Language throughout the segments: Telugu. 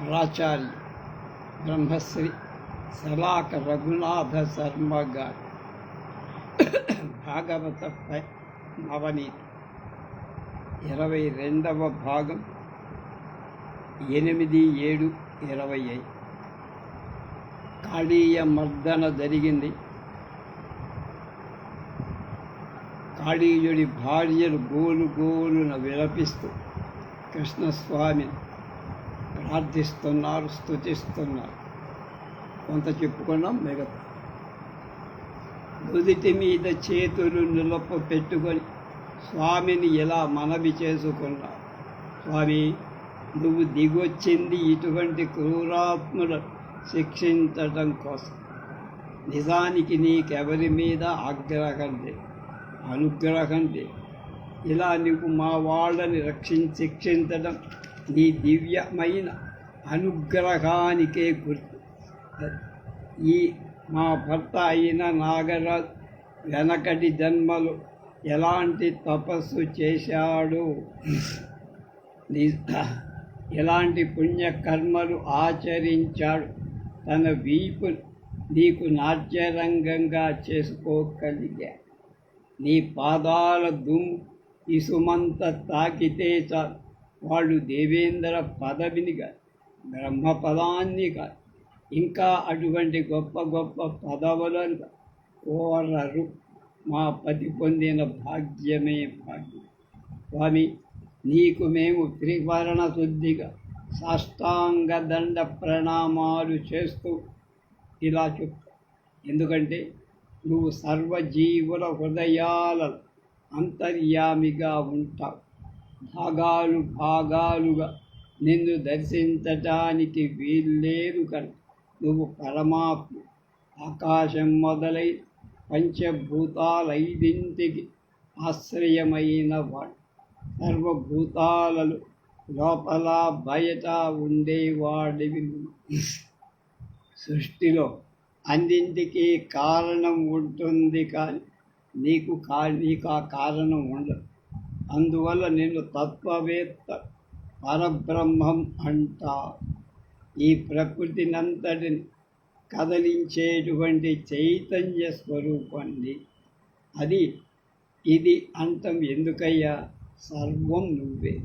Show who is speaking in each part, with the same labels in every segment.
Speaker 1: రాచారి బ్రహ్మశ్రీ సలాక రఘునాథ శర్మ గారు. భాగవత నవనీతి. ఇరవై రెండవ భాగం ఎనిమిది ఏడు ఇరవై ఐదు. కాళీయ మర్దన జరిగింది. కాళీయుడి భార్యలు గోలు గోలున విలపిస్తూ కృష్ణస్వామిని ప్రార్థిస్తున్నారు స్థుతిస్తున్నారు కొంత చెప్పుకున్నాం మిగతా. నుదిటి మీద చేతులు నిలప పెట్టుకొని స్వామిని ఇలా మనవి చేసుకున్నారు స్వామి నువ్వు దిగొచ్చింది ఇటువంటి క్రూరాత్ముల శిక్షించడం కోసం. నిజానికి నీకెవరి మీద ఆగ్రహం లేదు. అనుగ్రహం లేదు. ఇలా నువ్వు మా వాళ్ళని రక్షించి శిక్షించడం నీ దివ్యమైన అనుగ్రహానికే గుర్తు. ఈ మా భర్త అయిన నాగరాజ్ వెనకటి జన్మలు ఎలాంటి తపస్సు చేశాడు? నీ ఎలాంటి పుణ్యకర్మలు ఆచరించాడు? తన వీపు నీకు నాట్యరంగంగా చేసుకోగలిగా. నీ పాదాల దుమ్ము ఇసుమంత తాకితే చాలు. వాళ్ళు దేవేంద్ర పదవిని కాదు బ్రహ్మపదాన్ని కాదు ఇంకా అటువంటి గొప్ప గొప్ప పదవులను కోరరు మా పతి పొందిన భాగ్యమే భాగ్యం. స్వామి నీకు మేము త్రివర్ణ శుద్ధిగా సాష్టాంగ దండ ప్రణామాలు చేస్తూ ఇలా చెప్తా. ఎందుకంటే నువ్వు సర్వజీవుల హృదయాల అంతర్యామిగా ఉంటావు. భాగాలు భాగాలుగా నిన్ను దర్శించటానికి వీల్లేదు కనుక నువ్వు పరమాత్మ. ఆకాశం మొదలై పంచభూతాలైదింటికి ఆశ్రయమైన వాడు. సర్వభూతాలలో లోపల బయట ఉండేవాడివి సృష్టిలో అన్నింటికీ కారణం ఉంటుంది కానీ నీకు కా నీకు ఆ కారణం ఉండదు. అందువల్ల నేను తత్వవేత్త పరబ్రహ్మం అంటా. ఈ ప్రకృతినంతటిని కదలించేటువంటి చైతన్య స్వరూపాన్ని. అది ఇది అంతం ఎందుకయ్యా? సర్వం నువ్వే.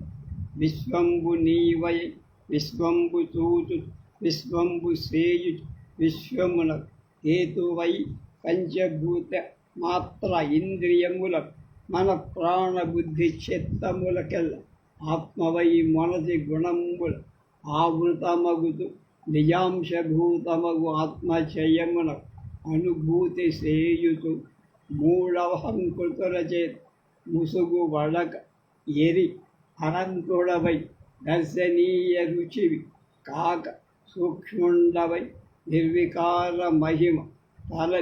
Speaker 1: విశ్వంబు నీవై విశ్వంబు చూచు విశ్వంబు సేయు విశ్వమున హేతువై పంచభూత మాత్ర ఇంద్రియముల మన ప్రాణ బుద్ధి చిత్తములకెల్ల ఆత్మవై మనసి గుణముల ఆవృతమగుతు నిజాంశభూతమగు ఆత్మచయమున అనుభూతి సేయుతు మూడవ ముసుగు వడక ఎరి అనంతుడవై దర్శనీయ రుచివి కాక సూక్ష్ముండవై నిర్వికార మహిమ తల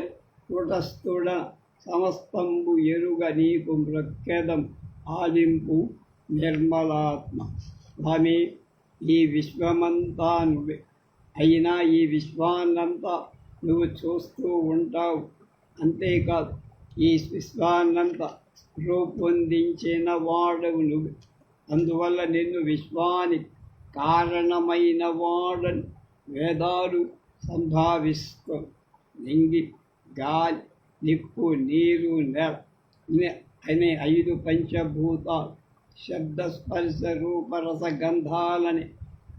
Speaker 1: కుటస్థుడ సమస్తంబు ఎరుగ నీకు మృక్కెదం ఆలింపు నిర్మలాత్మ. స్వామి ఈ విశ్వమంతా నువ్వే. అయినా ఈ విశ్వాన్నంతా నువ్వు చూస్తూ ఉంటావు. అంతేకాదు ఈ విశ్వాన్నంతా రూపొందించిన వాడవు నువ్వు. అందువల్ల నిన్ను విశ్వానికి కారణమైన వాడని వేదాలు సంభావిస్తూ నింగి గాలి నిప్పు నీరు అనే ఐదు పంచభూతాలు శబ్ద స్పర్శ రూప రస గంధాలని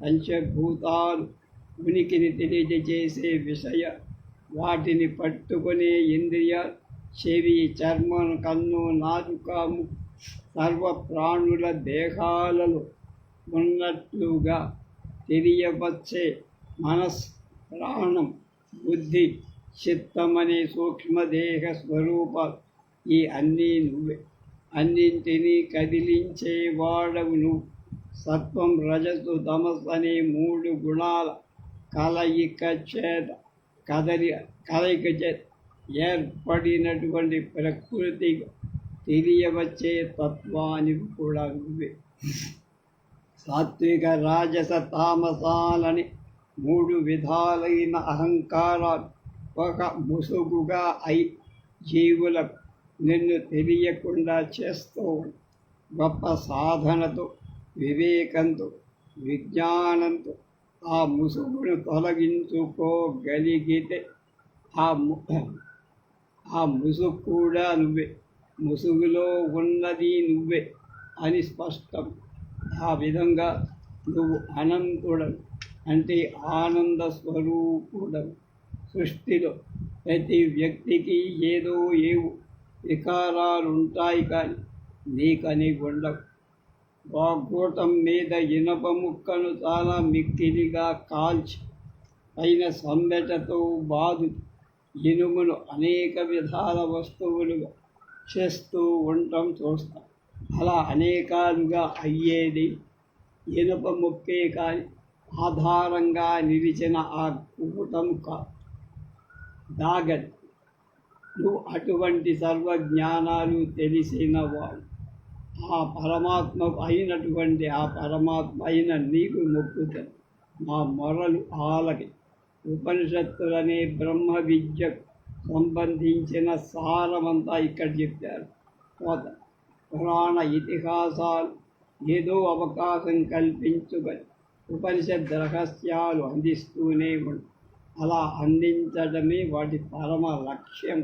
Speaker 1: పంచభూతాలు ఉనికిని తెలియజేసే విషయ వాటిని పట్టుకునే ఇంద్రియ చెవి చర్మం కన్ను నాలుక సర్వ ప్రాణుల దేహాలలో ఉన్నట్లుగా తెలియవచ్చే మనస్ ప్రాణం బుద్ధి చిత్తమనే సూక్ష్మదేహ స్వరూప. ఈ అన్నీ నువ్వే. అన్నింటినీ కదిలించే వాడవు నువ్వు సత్వం రజసు తమస్ అనే మూడు గుణాల కలయిక చేత కదలి కలయిక చేత ఏర్పడినటువంటి ప్రకృతి తెలియవచ్చే తత్వానికి కూడా నువ్వే. సాత్విక రాజస తామసాలని మూడు విధాలైన అహంకారాలు ఒక ముసుగుగా అయి జీవులకు నిన్ను తెలియకుండా చేస్తూ గొప్ప సాధనతో వివేకంతో విజ్ఞానంతో ఆ ముసుగును తొలగించుకోగలిగితే ఆ ము ఆ ముసుగు కూడా నువ్వే. ముసుగులో ఉన్నది నువ్వే అని స్పష్టం. ఆ విధంగా నువ్వు అనంతుడవు. అంటే ఆనంద స్వరూపుడవు. సృష్టిలో ప్రతి వ్యక్తికి ఏదో ఏవో వికారాలు ఉంటాయి కానీ నీకని ఉండవు. వాగ్గూటం మీద ఇనప ముక్కను చాలా మిక్కిలిగా కాల్చి పైన సంబెటతో బాదు ఇనుమును అనేక విధాల వస్తువులుగా చేస్తూ ఉండటం చూస్తాం. అలా అనేకాలుగా అయ్యేది ఇనుప ముక్కే కానీ ఆధారంగా నిలిచిన ఆ కూటం కా దాగదు. నువ్వు అటువంటి సర్వజ్ఞానాలు తెలిసిన వాడు ఆ పరమాత్మ అయినటువంటి ఆ పరమాత్మ అయిన నీకు మొక్కుతాను మా మొరలు ఆలకి. ఉపనిషత్తులనే బ్రహ్మ విద్యకు సంబంధించిన సారమంతా ఇక్కడ చెప్పారు. కోత పురాణ ఇతిహాసాలు ఏదో అవకాశం కల్పించుకొని ఉపనిషత్ రహస్యాలు అందిస్తూనే ఉంటాయి అలా అందించడమే వాటి పరమ లక్ష్యం.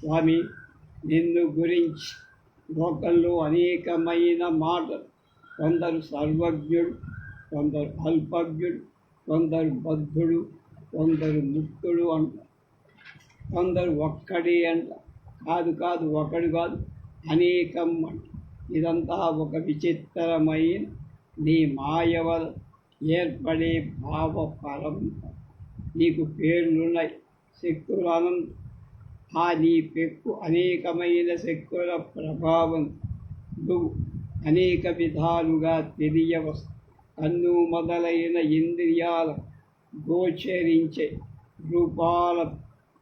Speaker 1: స్వామి నిన్ను గురించి లోకంలో అనేకమైన మాటలు. కొందరు సర్వజ్ఞుడు కొందరు అల్పజ్ఞుడు కొందరు బద్ధుడు కొందరు ముక్తుడు అంటారు కొందరు ఒక్కడి అంట. కాదు కాదు ఒకడు కాదు అనేకం అంట. ఇదంతా ఒక విచిత్రమైన నీ మాయ వల్ల ఏర్పడే భావ పరంపర నీకు పేర్లున్నాయి శక్తులు ఆ నీ పెక్కు అనేకమైన శక్తుల ప్రభావం. నువ్వు అనేక విధాలుగా తెలియవస్తు కన్ను మొదలైన ఇంద్రియాల గోచరించే రూపాల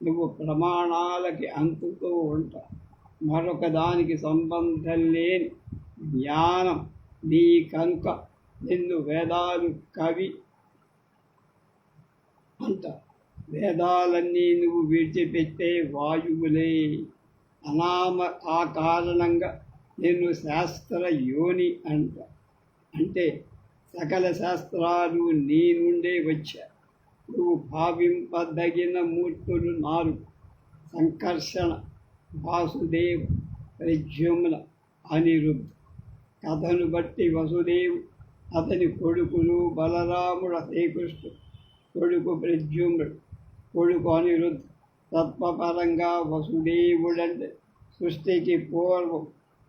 Speaker 1: నువ్వు ప్రమాణాలకి అంతుతూ ఉంటా. మరొక దానికి సంబంధం లేని జ్ఞానం నీ కనుక నిన్ను వేదాలు కవి అంట. వేదాలన్నీ నువ్వు విడిచిపెట్టే వాయువులే. అనామ ఆ కారణంగా నిన్ను శాస్త్ర యోని అంట. అంటే సకల శాస్త్రాలు నీ నుండే వచ్చా. నువ్వు భావింపదగిన మూర్తులు నాలుగు సంకర్షణ వాసుదేవ్ ప్రజ్యుమ్న అనిరుద్ధ. కథను బట్టి వసుదేవ్ అతని కొడుకులు బలరాముడు శ్రీకృష్ణుడు. కొడుకు ప్రద్యుమ్నుడు కొడుకు అనిరుద్ధ తత్వపరంగా వసుదేవుడంటే సృష్టికి పూర్వం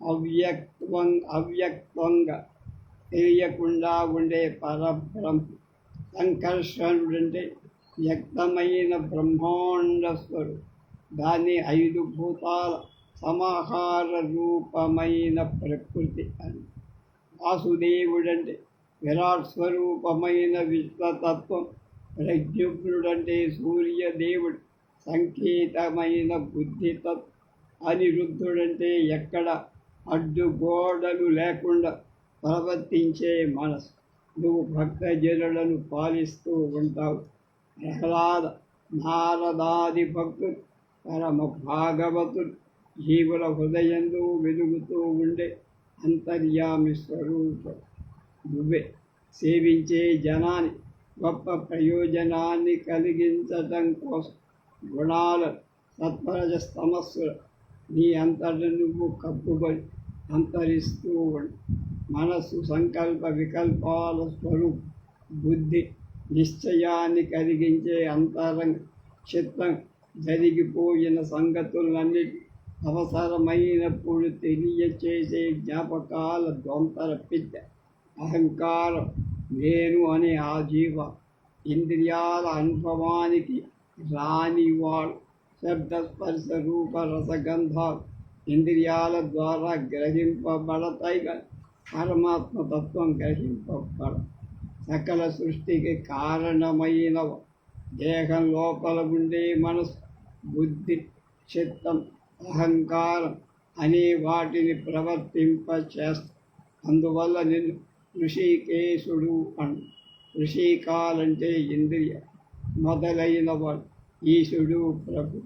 Speaker 1: అవ్యక్తం అవ్యక్తంగా తెలియకుండా ఉండే పరబ్రహ్మ సంకర్షణుడంటే వ్యక్తమైన బ్రహ్మాండ స్వరూపం. దాని ఐదు భూతాల సమాహార రూపమైన ప్రకృతి అని. వాసుదేవుడంటే విరాట్ స్వరూపమైన విశ్వతత్వం ప్రజ్ఞుడంటే సూర్యదేవుడు. సంకేతమైన బుద్ధితత్ అనిరుద్ధుడంటే ఎక్కడ అడ్డుగోడలు లేకుండా ప్రవర్తించే మనసు నువ్వు భక్తజనులను పాలిస్తూ ఉంటావు. ప్రహ్లాద నారదాది భక్తులు పరమ భాగవతుడు. జీవుల హృదయంలో వెలుగుతూ ఉండే అంతర్యామి స్వరూపం నువ్వే సేవించే జనాన్ని గొప్ప ప్రయోజనాన్ని కలిగించటం కోసం గుణాలు సత్వరజ సమస్యలు నీ అంతట నువ్వు కప్పుకొని అంతరిస్తూ ఉండు. మనస్సు సంకల్ప వికల్పాల స్వరూప బుద్ధి నిశ్చయాన్ని కలిగించే అంతరంగ చిత్తం జరిగిపోయిన సంగతులన్నిటి అవసరమైనప్పుడు తెలియచేసే జ్ఞాపకాల దొంతర పిద్ద అహంకారం నేను అనే ఆ జీవ. ఇంద్రియాల అనుభవానికి రానివాడు. శబ్దస్పర్శ రూప రసగంధాలు ఇంద్రియాల ద్వారా గ్రహింపబడతాయి కానీ గ్రహింపబడ. సకల సృష్టికి కారణమైన దేహం లోపల ఉండే మనసు బుద్ధి చిత్తం అహంకారం అనే వాటిని ప్రవర్తింప చేస్తా అందువల్ల నేను ఋషికేశుడు అను ఋషికాలంటే ఇంద్రియ మొదలైన వాడు ఈశుడు ప్రభు.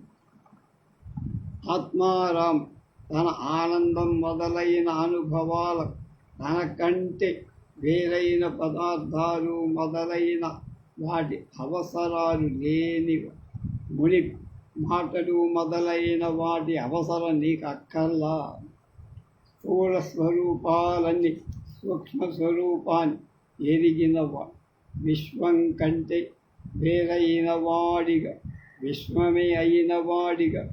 Speaker 1: ఆత్మారాం తన ఆనందం మొదలైన అనుభవాల తన కంటే వేరైన పదార్థాలు మొదలైన వాటి అవసరాలు లేని ముని మాటలు మొదలైన వాటి అవసరం నీకు అక్కర్లా. స్థూల స్వరూపాలన్నీ సూక్ష్మ స్వరూపాన్ని ఎరిగినవా విశ్వం కంటే వేరైన వాడిగా విశ్వమే అయిన వాడిగా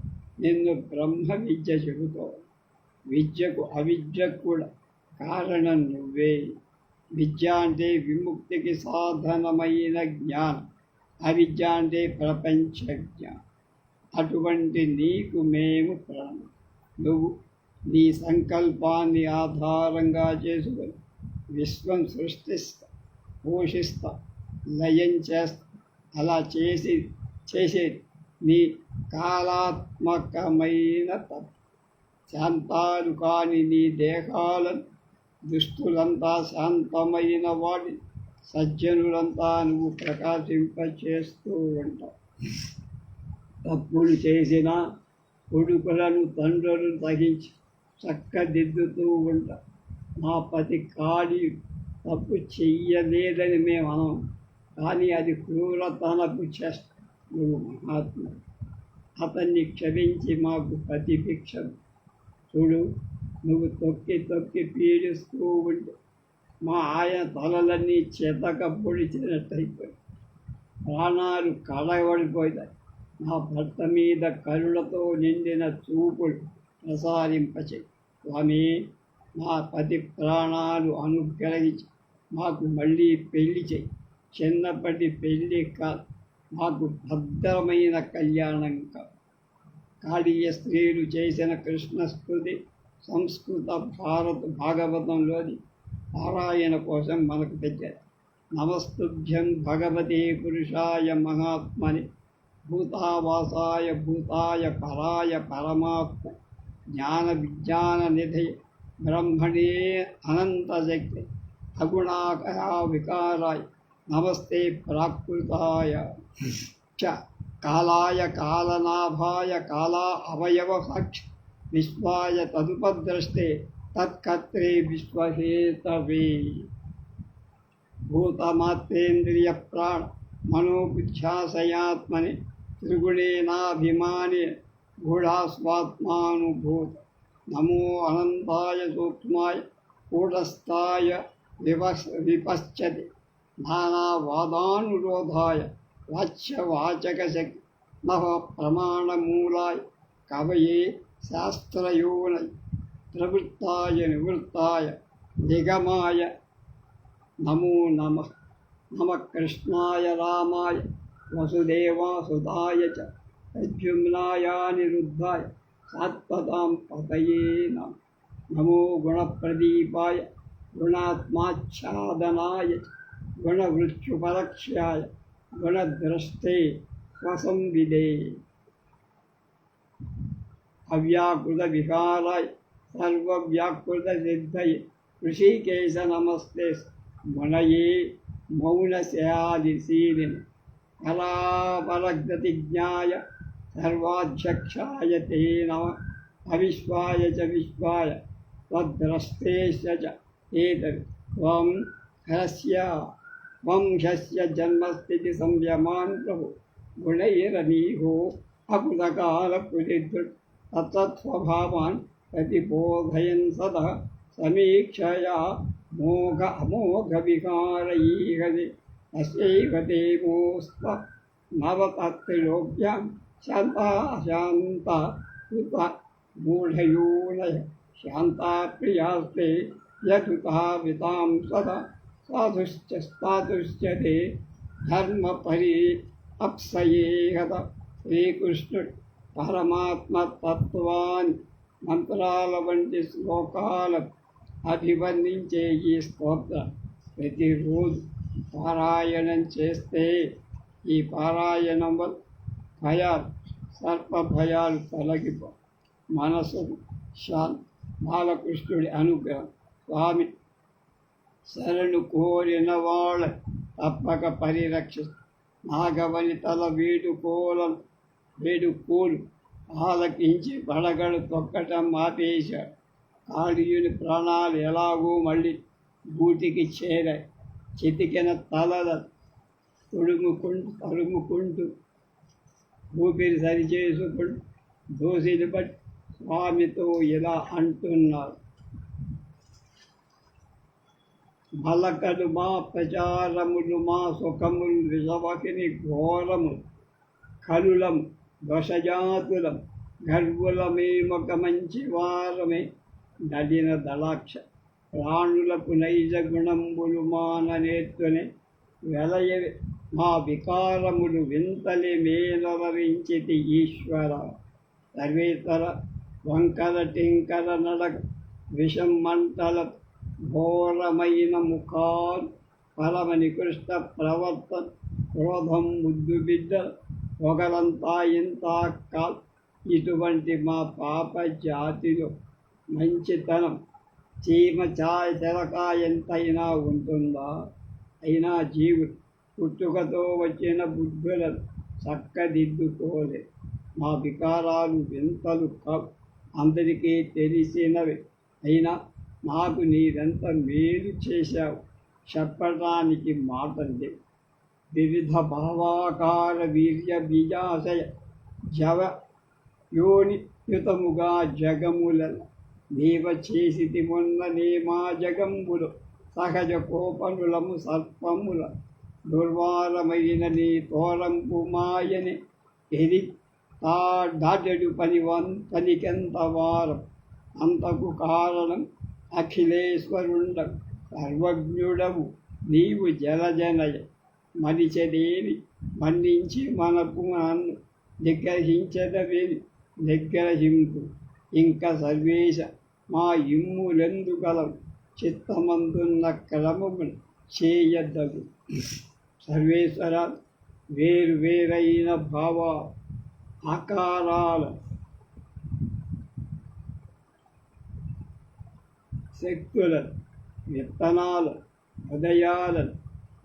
Speaker 1: నిన్ను బ్రహ్మ విద్య చెబుతావు విద్యకు అవిద్య కూడా కారణం నువ్వే. విద్య అంటే విముక్తికి సాధనమైన జ్ఞానం అవిద్య అంటే ప్రపంచ జ్ఞానం అటువంటి నీకు మేము ప్రాణం. నువ్వు నీ సంకల్పాన్ని ఆధారంగా చేసుకొని విశ్వం సృష్టిస్తా పోషిస్తా లయం చేస్తా అలా చేసి చేసేది నీ కాలాత్మకమైన తత్వం. శాంతాలు కాని నీ దేహాలను దుష్టులంతా శాంతమైన వాడి సజ్జనులంతా నువ్వు ప్రకాశింపచేస్తూ ఉంటావు. తప్పులు చేసిన కొడుకులను తండ్రులను తగించి చక్కదిద్దుతూ ఉంటావు. మా పతి కాడి తప్పు చెయ్యలేదని మేము అనం కానీ అది క్రూరతనపు చేస్త నువ్వు మహాత్మ అతన్ని క్షమించి మాకు ప్రతిభిక్ష. చూడు నువ్వు తొక్కి తొక్కి పీడిస్తూ ఉంటే మా ఆయన తలలన్నీ చేతక పొడిచినట్టయిపోయి ప్రాణాలు కడగబడిపోయాయి నా భర్త మీద కరుణతో నిండిన చూపులు ప్రసారింపచే స్వామి మా పది ప్రాణాలు అనుగ్రహించి మాకు మళ్ళీ పెళ్ళి చేయి. చిన్నప్పటి పెళ్ళి కాదు మాకు భద్రమైన కళ్యాణం కాదు. కాళీయ స్త్రీలు చేసిన కృష్ణ స్మృతి సంస్కృత భారత భాగవతంలోని పారాయణ కోసం మనకు తెచ్చారు నమస్తుభ్యం భగవతే పురుషాయ మహాత్మని భూతావాసాయ భూతాయ పరాయ పరమాత్మ జ్ఞాన విజ్ఞాన నిధి ब्रह्मणे अनन्तशक्ति अगुणाकया विकाराय। नमस्ते प्राकृताय। च कालाय कालनाभाय काला अवयव अवयवक्ष विश्वाय तदुपद्रष्टे। तत्कर्े विश्वहेतवे। भूतमात्रेन्द्रिय प्राण मनोबुद्ध्याशयात्मने त्रिगुणेनाभिमाने। गुणास्वात्मानुभूत। నమో అనంతాయ సూక్ష్మాయ కూటస్థాయ విపస్ విపశ్చతి నానావాదానురోధాయ వాచ్యవాచకశక్తి నవ ప్రమాణమూలాయ కవయే శాస్త్రయోనై ప్రవృత్తాయ నివృత్తాయ నిగమాయ నమో నమ నమ కృష్ణాయ రామాయ వసుదేవాసుదాయ చ ప్రద్యుమ్నాయానిరుద్ధాయ సాత్పదాం सात्पदां पतये नमो गुणप्रदीपाय, गुणात्माच्छादनाय गुणवृक्षुपलक्ष्याय गुणद्रष्टे स्वसंविदे अव्याकृतविहाराय सर्वव्याकृतसिद्धये, ऋषिकेश नमस्ते गुणये मौनस्यादिशीलिन। कलापलग्नतिज्ञाय सर्वाध्यक्षाय ते नम। अविश्वाय च विश्वाय। तद्रस्ते च त्वं हरस्य वंशस्य जन्मस्थितिसंयमान् प्रभु। गुणैरनीहो अकृतकालकुलिदृक् तत्तत्स्वभावान् प्रतिबोधयन् सदा। समीक्षया मोघ अमोघविकारयीहते तस्यैव देवोस्त्वनवतत्रिलोक्याम् శాంత మోఘ శాంతా శాంత ఉత మూఢయూనయ శాంతా ప్రియాస్తే యతుతా సదా సాధుశ్చ స్థాతుశ్చ తే ధర్మపరి అప్సయేహత శ్రీకృష్ణుడు పరమాత్మ తత్వాన్ని మంత్రాల వంటి శ్లోకాల అభివర్ణించే ఈ స్తోత్ర ప్రతిరోజు పారాయణం చేస్తే ఈ పారాయణం వల్ల భయాలు. సర్ప భయాలు తొలగిపో. మనసు శాంతి. బాలకృష్ణుడి అనుగ్రహం. స్వామి శరణు కోరిన వాళ్ళ తప్పక పరిరక్ష నాగవని తల వేడుకోలను వేడుకోలు ఆలకించి పడగలు తొక్కటం ఆపేశాడు. కాళీయుని ప్రాణాలు ఎలాగో మళ్ళీ గూటికి చేరాయి. చితికిన తలల తొడుముకుంటూ తరుముకుంటూ ఊపిరి సరిచేసుకుంటూ దోసిలు బట్టి స్వామితో ఇలా అంటున్నారు. మలకలు మా ప్రచారములు మా సుఖములు విషవకిని ఘోరము కలులం దోషజాతులం గర్వులమేమొక మంచి వారమే నలిన దళాక్ష ప్రాణులకు నైజ గుణంబులు మాననేత్తునే వెలయ మా వికారములు వింతలి మేలవరించితి ఈశ్వర. సర్వేతర వంకర టింకర నడక విషం మంటల ఘోరమైన ముఖాన్ పరమ నికృష్ట ప్రవర్తన క్రోధం ముద్దు బిడ్డ ఒకరంతా ఇంత కాల్. ఇటువంటి మా పాప జాతిలో మంచితనం చీమ చాయ తెలకాయ ఎంతైనా ఉంటుందా? అయినా జీవుడు పుట్టుకతో వచ్చిన బుద్ధులను చక్కదిద్దుకోలే. మా వికారాలు వింతలు అందరికీ తెలిసినవి. అయినా నాకు నీరెంత మేలు చేశావు. చెప్పడానికి మాటంది వివిధ భావాకార వీర్య బీజాశయ జవ యోని యుతముగా జగములను నీవ చేసితి మొన్న మా జగంబులు సహజ కోపనులము సర్పముల దుర్వారమైనని తోరంపు మాయని ఎది దాటడు పని పనివన్ పనికెంత వారం అంతకు కారణం అఖిలేశ్వరుండ సర్వజ్ఞుడవు నీవు జలజనయ మనిషదేని మన్నించి మనకు నన్ను నిగ్రహించదవేని నిగ్రహింపు ఇంకా సర్వేశ మా ఇమ్ములెందు గలవు చిత్తమందున్న క్రమమును చేయద్దగు సర్వేశ్వర వేర్వేరైన భావ ఆకారాల శక్తుల విత్తనాలు హృదయాల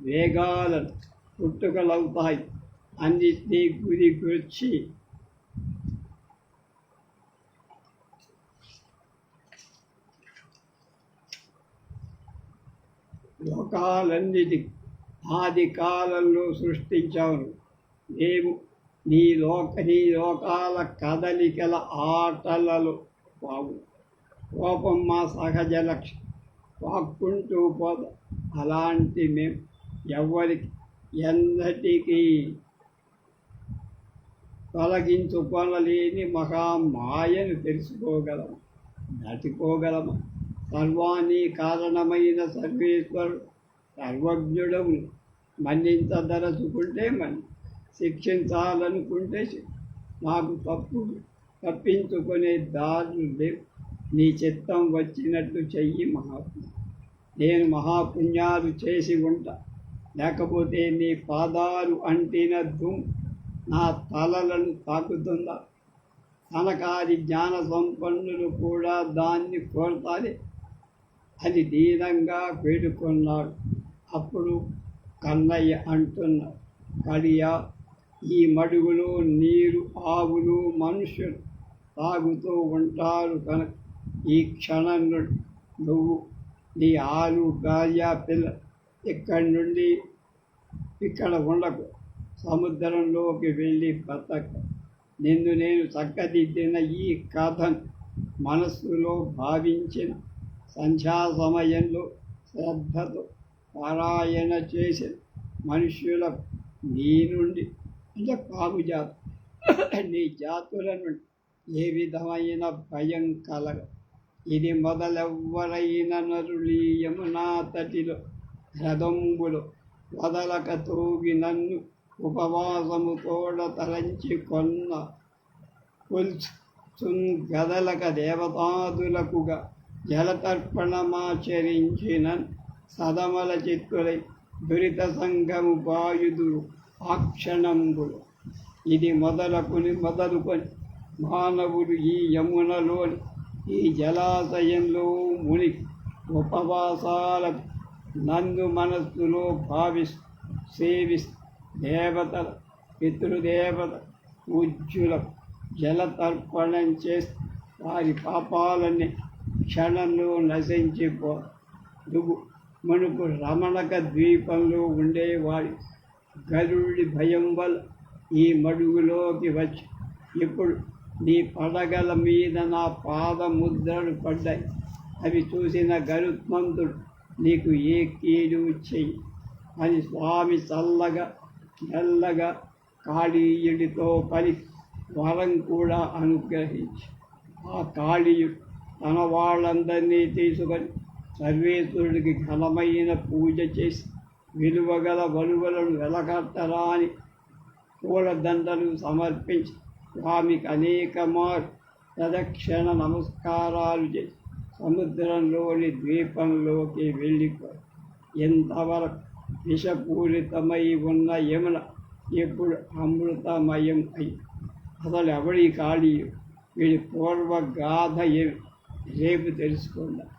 Speaker 1: వేగాలను పుట్టుకలవుతాయి అన్నిటినీ గురి గుర్చి లోకాలన్నిటి ఆది కాలంలో సృష్టించాను మేము నీ లోక నీ లోకాల కదలికల ఆటలలో బాగు కోపం మా సహజ లక్ష్యం. వాక్కుంటూ పోద అలాంటి మేము ఎవరికి ఎన్నటికీ తొలగించుకొనలేని మహామాయను తెలుసుకోగలము? నటుకోగలము? సర్వాన్ని కారణమైన సర్వేశ్వరుడు సర్వజ్ఞుడము మన్నించదలుచుకుంటే మన్ శిక్షించాలనుకుంటే నాకు తప్పు తప్పించుకునే దారులు లేవు. నీ చిత్తం వచ్చినట్టు చెయ్యి మహాత్మ. నేను మహాపుణ్యాలు చేసి ఉంటా. లేకపోతే నీ పాదాలు అంటిన దుమ్ నా తలలను తాకుతుందా? తనకాది జ్ఞాన సంపన్నులు కూడా దాన్ని కోరతాలి అది దీనంగా వేడుకున్నాడు. అప్పుడు కన్నయ్య అంటున్న కడియా ఈ మడుగులో నీరు ఆవులు మనుషులు తాగుతూ ఉంటారు కనుక ఈ క్షణం నువ్వు నీ ఆలు భార్య పిల్ల ఇక్కడి నుండి ఇక్కడ ఉండకు. సముద్రంలోకి వెళ్ళి బతక నిన్ను నేను చక్కదిద్దిన ఈ కథను మనస్సులో భావించిన సంధ్యా సమయంలో శ్రద్ధతో పారాయణ చేసే మనుష్యుల నీ నుండి. అంటే పాము జాతి. నీ జాతుల నుండి. ఏ విధమైన భయం కలగ. ఇది మొదలెవ్వరైన నరులి నా తటిలో. రథంబులు వదలక తోగి నన్ను ఉపవాసము తోడ తలంచి కొన్న కొల్చున్ గదలక దేవతాదులకుగా జలతర్పణమాచరించిన సదమల చిత్తులై దురిత సంఘము బాయుదురు ఆక్షణంబులు ఇది మొదలకుని మొదలుకొని మానవుడు ఈ యమునలోని ఈ జలాశయంలో ముని ఉపవాసాల నందు మనస్సులో భావిస్ సేవిస్ దేవతల పితృదేవత పూజ్యుల జలతర్పణం చేసి వారి పాపాలన్నీ క్షణంలో నశించిపో దుగు మనకు రమణక ద్వీపంలో ఉండేవాడి. గరుడి భయం వల్ల ఈ మడుగులోకి వచ్చి ఇప్పుడు నీ పడగల మీద నా పాద ముద్రలు పడ్డాయి. అవి చూసిన గరుత్మంతుడు నీకు ఏ కీడు చెయ్యి అని స్వామి చల్లగా మెల్లగా కాళీయుడితో పలికి వరం కూడా అనుగ్రహించి ఆ కాళీయుడు తన వాళ్ళందరినీ తీసుకొని సర్వేశ్వరుడికి ఘనమైన పూజ చేసి విలువగల వలువలను వెలకట్టరా అని పూలదండలు సమర్పించి స్వామికి అనేక మారు ప్రదక్షిణ నమస్కారాలు చేసి సముద్రంలోని ద్వీపంలోకి వెళ్ళిపోయి ఎంతవరకు విషపూరితమై ఉన్న యమున ఎప్పుడు అమృతమయం అయి అసలు ఎవడి ఖాళీ వీడి పూర్వ గాథ ఏమి? రేపు తెలుసుకుందాం.